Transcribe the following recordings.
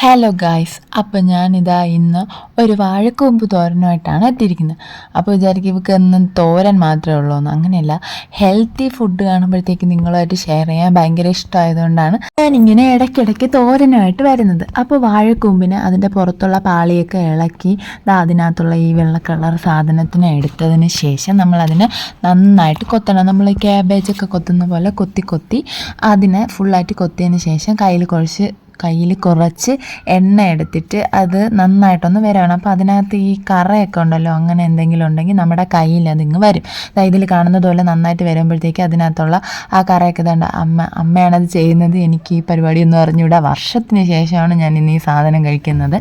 Hello guys അപ്പോൾ ഞാനിതാ ഇന്ന് ഒരു വാഴക്കൂമ്പ് തോരനുമായിട്ടാണ് എത്തിയിരിക്കുന്നത്. അപ്പോൾ വിചാരിക്കും ഇവർക്ക് എന്നും തോരൻ മാത്രമേ ഉള്ളൂ എന്ന് അങ്ങനെയല്ല ഹെൽത്തി ഫുഡ് കാണുമ്പോഴത്തേക്ക് നിങ്ങളുമായിട്ട് ഷെയർ ചെയ്യാൻ ഭയങ്കര ഇഷ്ടമായതുകൊണ്ടാണ് ഞാനിങ്ങനെ ഇടയ്ക്കിടയ്ക്ക് തോരനായിട്ട് വരുന്നത്. അപ്പോൾ വാഴക്കൂമ്പിന് അതിന്റെ പുറത്തുള്ള പാളിയൊക്കെ ഇളക്കി അതിനകത്തുള്ള ഈ വെള്ള കളർ സാധനത്തിനെ എടുത്തതിന് ശേഷം നമ്മളതിനെ നന്നായിട്ട് കൊത്തണം. നമ്മൾ ക്യാബേജൊക്കെ കൊത്തുന്ന പോലെ കൊത്തി കൊത്തി അതിനെ ഫുള്ളായിട്ട് കൊത്തിയതിന് ശേഷം കയ്യിൽ കുഴച്ച് കയ്യിൽ കുറച്ച് എണ്ണ എടുത്തിട്ട് അത് നന്നായിട്ടൊന്ന് വരണം. അപ്പോൾ അതിനകത്ത് ഈ കറയൊക്കെ ഉണ്ടല്ലോ അങ്ങനെ എന്തെങ്കിലും ഉണ്ടെങ്കിൽ നമ്മുടെ കയ്യിൽ അതിങ്ങ് വരും. ഇതിൽ കാണുന്നത് പോലെ നന്നായിട്ട് വരുമ്പോഴത്തേക്ക് അതിനകത്തുള്ള ആ കറയൊക്കെ ഇതുണ്ട് അമ്മ അമ്മയാണത് ചെയ്യുന്നത്. എനിക്ക് ഈ പരിപാടി എന്ന് പറഞ്ഞുകൂടാ വർഷത്തിന് ശേഷമാണ് ഞാൻ ഇന്ന് ഈ സാധനം കഴിക്കുന്നത്.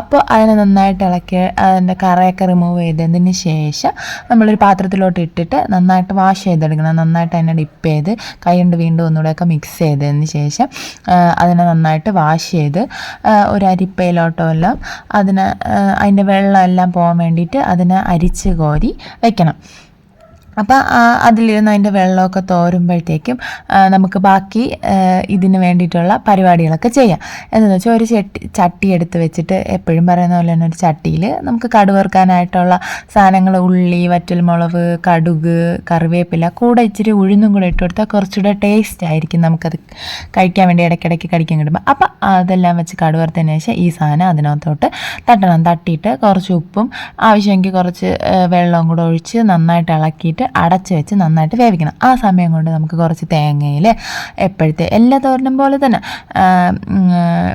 അപ്പോൾ അതിനെ നന്നായിട്ട് ഇളക്കി അതിന്റെ കറയൊക്കെ റിമൂവ് ചെയ്തതിന് ശേഷം നമ്മളൊരു പാത്രത്തിലോട്ട് ഇട്ടിട്ട് നന്നായിട്ട് വാഷ് ചെയ്തെടുക്കണം. നന്നായിട്ട് അതിനെ ഡിപ്പ് ചെയ്ത് കൈ കൊണ്ട് വീണ്ടും ഒന്നുകൂടെയൊക്കെ മിക്സ് ചെയ്തതിന് ശേഷം അതിനെ നന്നായിട്ട് വാഷ് ചെയ്ത് ഒരു അരിപ്പയിലോട്ടോ എല്ലാം അതിന് അതിന്റെ വെള്ളമെല്ലാം പോകാൻ വേണ്ടിയിട്ട് അതിനെ അരിച്ച് കോരി വെക്കണം. അപ്പോൾ അതിലിരുന്ന് അതിന്റെ വെള്ളമൊക്കെ തോരുമ്പോഴത്തേക്കും നമുക്ക് ബാക്കി ഇതിന് വേണ്ടിയിട്ടുള്ള പരിപാടികളൊക്കെ ചെയ്യാം. എന്താണെന്ന് വെച്ചാൽ ഒരു ചട്ടി ചട്ടി എടുത്ത് വെച്ചിട്ട് എപ്പോഴും പറയുന്ന പോലെ തന്നെ ഒരു ചട്ടിയിൽ നമുക്ക് കടുവറുക്കാനായിട്ടുള്ള സാധനങ്ങൾ ഉള്ളി വറ്റൽമുളക് കടുക് കറിവേപ്പില കൂടെ ഇച്ചിരി ഉഴുന്നും കൂടെ ഇട്ട് കൊടുത്താൽ കുറച്ചുകൂടെ ടേസ്റ്റ് ആയിരിക്കും നമുക്കത് കഴിക്കാൻ വേണ്ടി ഇടയ്ക്കിടയ്ക്ക് കഴിക്കാൻ കിട്ടുമ്പോൾ അപ്പോൾ അതെല്ലാം വെച്ച് കടുവറുത്തതിന് ശേഷം ഈ സാധനം അതിനകത്തോട്ട് തട്ടണം. തട്ടിയിട്ട് കുറച്ച് ഉപ്പും ആവശ്യമെങ്കിൽ കുറച്ച് വെള്ളവും കൂടെ ഒഴിച്ച് നന്നായിട്ട് ഇളക്കിയിട്ട് അടച്ച് വെച്ച് നന്നായിട്ട് വേവിക്കണം. ആ സമയം കൊണ്ട് നമുക്ക് കുറച്ച് തേങ്ങയിൽ എപ്പോഴത്തെ എല്ലാ തോരനും പോലെ തന്നെ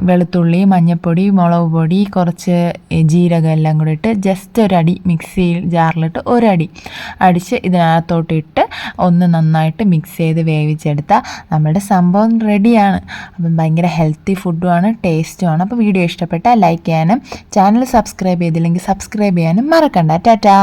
വെളുത്തുള്ളി മഞ്ഞൾപ്പൊടി മുളക് പൊടി കുറച്ച് ജീരകം എല്ലാം കൂടി ഇട്ട് ജസ്റ്റ് ഒരടി മിക്സിയിൽ ജാറിലിട്ട് ഒരടി അടിച്ച് ഇതിനകത്തോട്ട് ഇട്ട് ഒന്ന് നന്നായിട്ട് മിക്സ് ചെയ്ത് വേവിച്ചെടുത്താൽ നമ്മുടെ സംഭവം റെഡിയാണ് അപ്പം ഭയങ്കര ഹെൽത്തി ഫുഡുമാണ് ടേസ്റ്റുമാണ് അപ്പോൾ വീഡിയോ ഇഷ്ടപ്പെട്ടാൽ ലൈക്ക് ചെയ്യാനും ചാനൽ സബ്സ്ക്രൈബ് ചെയ്തില്ലെങ്കിൽ സബ്സ്ക്രൈബ് ചെയ്യാനും മറക്കണ്ട. ടാറ്റാ!